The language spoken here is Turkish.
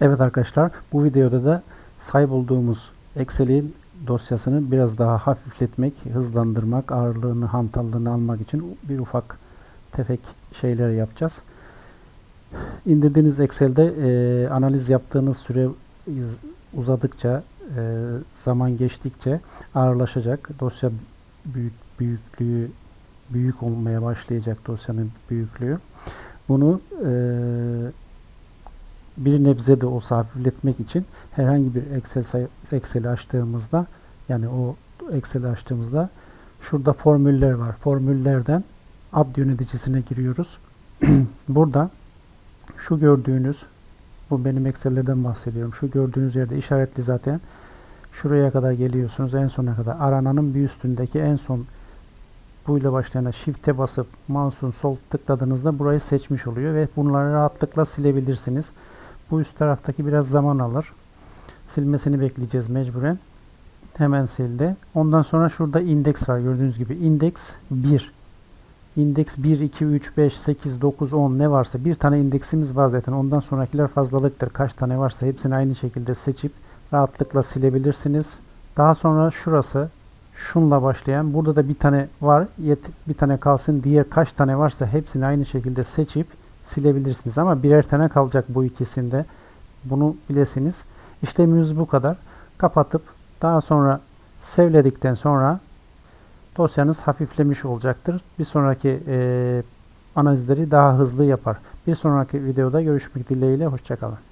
Evet arkadaşlar bu videoda da sahip olduğumuz Excel'in dosyasını biraz daha hafifletmek, hızlandırmak, ağırlığını, hantallığını almak için bir ufak tefek şeyler yapacağız. İndirdiğiniz Excel'de e, analiz yaptığınız süre uzadıkça, e, zaman geçtikçe ağırlaşacak. Dosya büyük, büyüklüğü büyük olmaya başlayacak dosyanın büyüklüğü. Bunu e, bir nebze de olsa hafifletmek için herhangi bir Excel Excel'i açtığımızda yani o Excel'i açtığımızda şurada formüller var. Formüllerden ad yöneticisine giriyoruz. Burada şu gördüğünüz bu benim Excel'lerden bahsediyorum. Şu gördüğünüz yerde işaretli zaten. Şuraya kadar geliyorsunuz. En sona kadar. Arananın bir üstündeki en son bu ile başlayan shift'e basıp mouse'un sol tıkladığınızda burayı seçmiş oluyor ve bunları rahatlıkla silebilirsiniz. Bu üst taraftaki biraz zaman alır. Silmesini bekleyeceğiz mecburen. Hemen sildi. Ondan sonra şurada indeks var gördüğünüz gibi. Indeks 1. İndeks 1, 2, 3, 5, 8, 9, 10 ne varsa bir tane indeksimiz var zaten. Ondan sonrakiler fazlalıktır. Kaç tane varsa hepsini aynı şekilde seçip rahatlıkla silebilirsiniz. Daha sonra şurası şunla başlayan burada da bir tane var. Yet, bir tane kalsın. Diğer kaç tane varsa hepsini aynı şekilde seçip silebilirsiniz. Ama birer tane kalacak bu ikisinde. Bunu bilesiniz. İşlemimiz bu kadar. Kapatıp daha sonra sevledikten sonra dosyanız hafiflemiş olacaktır. Bir sonraki e, analizleri daha hızlı yapar. Bir sonraki videoda görüşmek dileğiyle. Hoşçakalın.